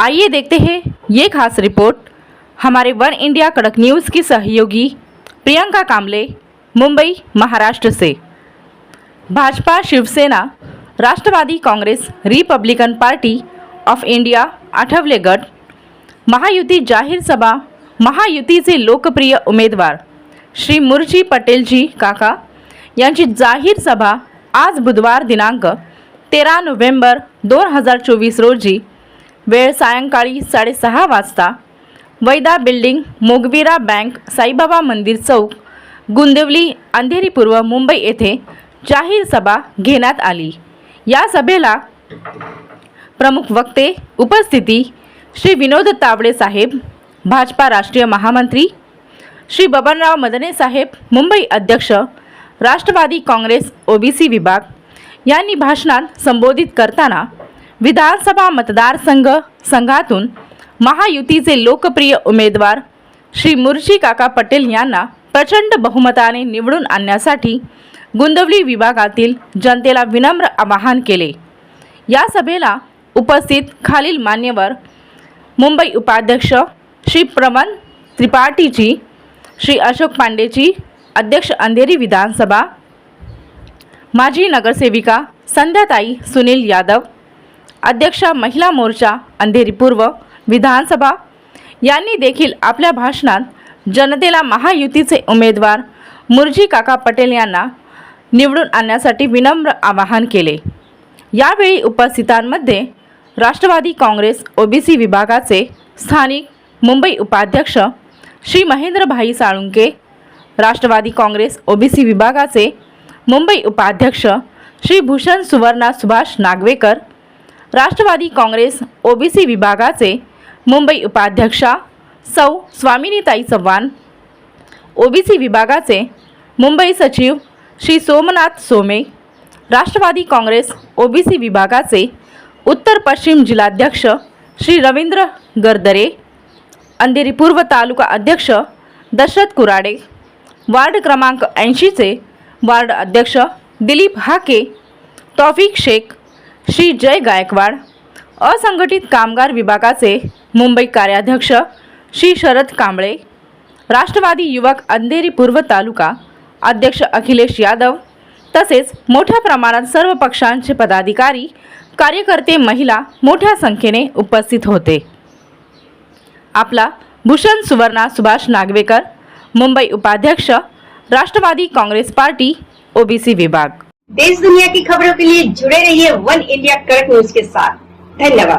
आइए देखते हैं ये खास रिपोर्ट। हमारे वन इंडिया कड़क न्यूज़ की सहयोगी प्रियंका कामले मुंबई महाराष्ट्र से। Bhajpa Shiv Sena Rashtravadi Congress Republican party of India Athawale गट महायुती जाहीर सभा महायुतीचे लोकप्रिय उमेदवार श्री मुरजी पटेलजी काका। यांची जाहीर सभा आज बुधवार दिनांक तेरा नोव्हेंबर दोन हजार चोवीस रोजी वेळ सायंकाळी साडेसहा वाजता. वैदा बिल्डिंग मोगविरा बँक साईबाबा मंदिर चौक गुंदिवली अंधेरी पूर्व मुंबई येथे जाहीर सभा घेण्यात आली. या सभेला प्रमुख वक्ते उपस्थिती श्री विनोद तावडे साहेब भाजपा राष्ट्रीय महामंत्री श्री बबनराव मदने साहेब मुंबई अध्यक्ष राष्ट्रवादी काँग्रेस ओबीसी विभाग यांनी भाषणात संबोधित करताना विधानसभा मतदारसंघ संघातून महायुतीचे लोकप्रिय उमेदवार श्री मुर्शी काका पटेल यांना प्रचंड बहुमताने निवडून आणण्यासाठी गुंदवली विभागातील जनतेला विनम्र आवाहन केले. या सभेला उपस्थित खालील मान्यवर मुंबई उपाध्यक्ष श्री प्रमन त्रिपाठीजी श्री अशोक पांडेजी अध्यक्ष अंधेरी विधानसभा माजी नगरसेविका संध्याताई सुनील यादव अध्यक्ष महिला मोर्चा अंधेरी पूर्व विधानसभा यांनी देखील आपल्या भाषणात जनतेला महायुतीचे उमेदवार मुरजी काका पटेल यांना निवडून आणण्यासाठी विनम्र आवाहन केले. यावेळी उपस्थितांमध्ये राष्ट्रवादी काँग्रेस ओबीसी विभागाचे स्थानिक मुंबई उपाध्यक्ष श्री महेंद्रभाई साळुंके राष्ट्रवादी काँग्रेस ओबीसी विभागाचे मुंबई उपाध्यक्ष श्री भूषण सुवर्णा सुभाष नागवेकर राष्ट्रवादी काँग्रेस ओबीसी विभागाचे मुंबई उपाध्यक्षा सौ स्वामिनीताई चव्हाण ओबीसी विभागाचे मुंबई सचिव श्री सोमनाथ सोमे राष्ट्रवादी काँग्रेस ओबीसी विभागाचे उत्तर पश्चिम जिल्हाध्यक्ष श्री रवींद्र गरदरे अंधेरी पूर्व तालुका अध्यक्ष दशरथ कुराडे वार्ड क्रमांक ऐंशीचे वार्ड अध्यक्ष दिलीप हाके तौफिक शेख श्री जय गायकवाड. असंघटित कामगार विभागाचे मुंबई कार्याध्यक्ष श्री शरद कांबळे राष्ट्रवादी युवक अंधेरी पूर्व तालुका अध्यक्ष अखिलेश यादव तसेच मोठ्या प्रमाणात सर्व पक्षांचे पदाधिकारी कार्यकर्ते महिला मोठ्या संख्येने उपस्थित होते. आपला भूषण सुवर्णा सुभाष नागवेकर मुंबई उपाध्यक्ष राष्ट्रवादी काँग्रेस पार्टी ओबीसी विभाग. देश दुनिया की खबरों के लिए जुड़े रहिए वन इंडिया कड़क न्यूज के साथ। धन्यवाद।